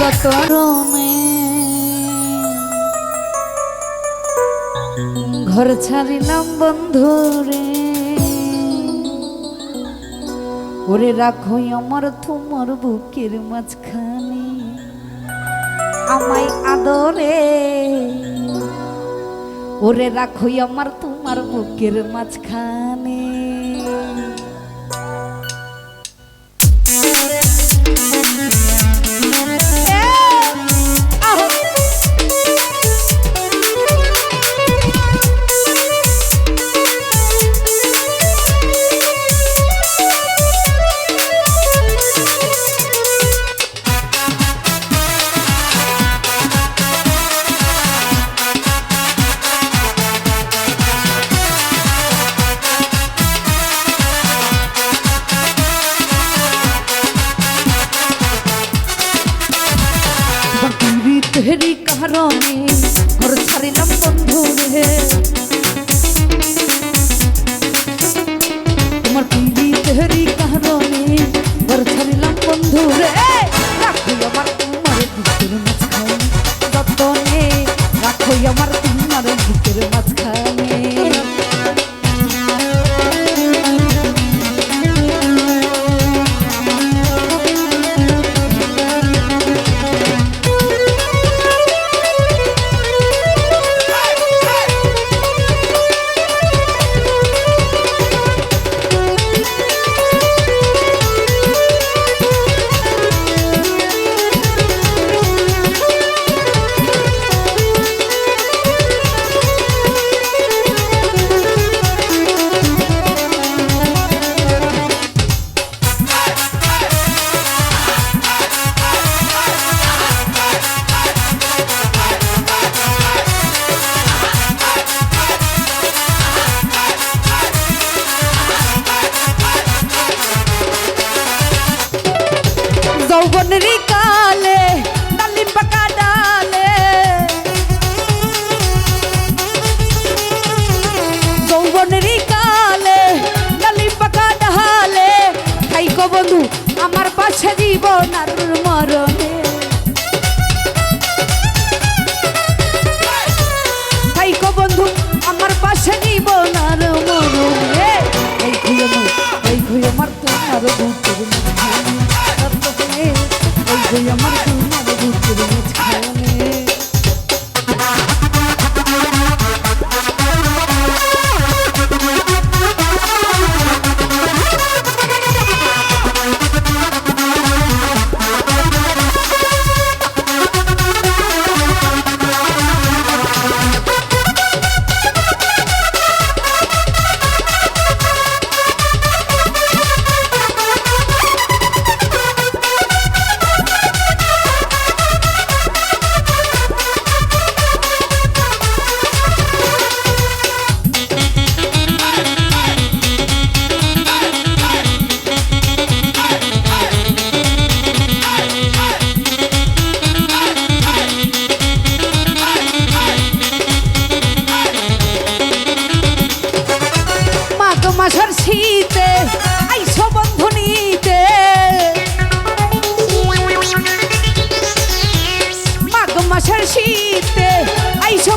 তরণে ঘর ছাড়িলাম বন্ধুরে ওরে রাখো আমার তোমার বুকের মাঝখানে আমায় আদরে। ওরে রাখো আমার তোমার বুকের মাঝখানে। তেহরি কারণে বন্ধু আমার পাশে জীবন আর মরণে। বন্ধু আমার পাশে জীবন আর মরণে।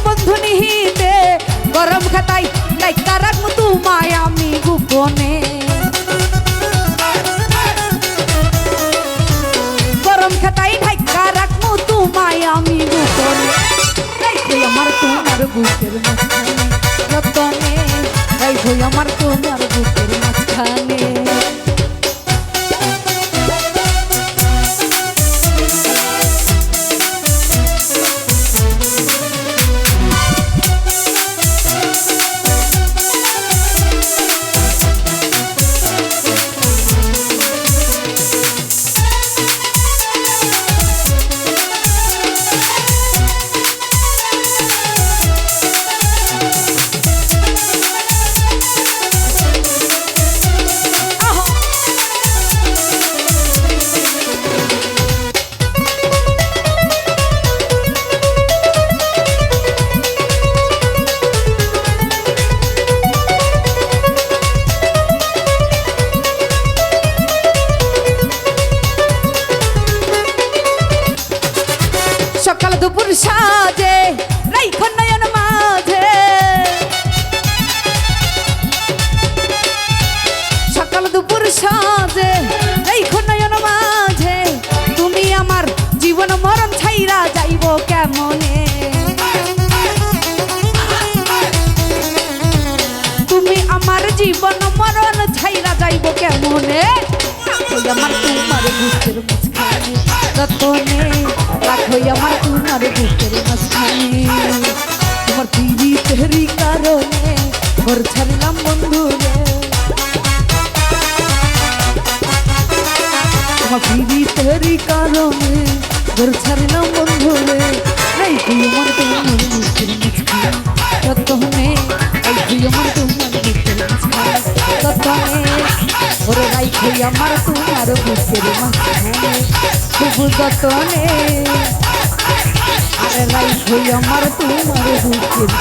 বন্ধু নিহিতে গরম খাতাই লাইকা রাখব তোমায় আমি গোপনে। গরম খাতাই ঢাইকা রাখব তোমায় আমি গোপনে। আমার তোমার বুকের মাঝখানে সকাল দুপুর সাজে রাইখ নয়ন মাঝে। সকাল দুপুর সাজে রাইখ নয়ন মাঝে। তুমি আমার জীবন মরণ ছাইরা যাইব কেমনে? তুমি আমার জীবন মরণ ছাইরা যাইব কেমনে? আমার তোমার বুঝতে যতনে রাখো আমার তোমার বুকের মাঝখানে। তোমার পিড়ি তেহরি কারণে ঘর ছাড়লাম বন্ধু রে তোমার পিড়ি তেহরি কারণে ঘর ছাড়লাম বন্ধু রে এই তুই আমার তোমার বুকের মাঝখানে। যতনে। আরে রাইখে আমার তোমার বুকের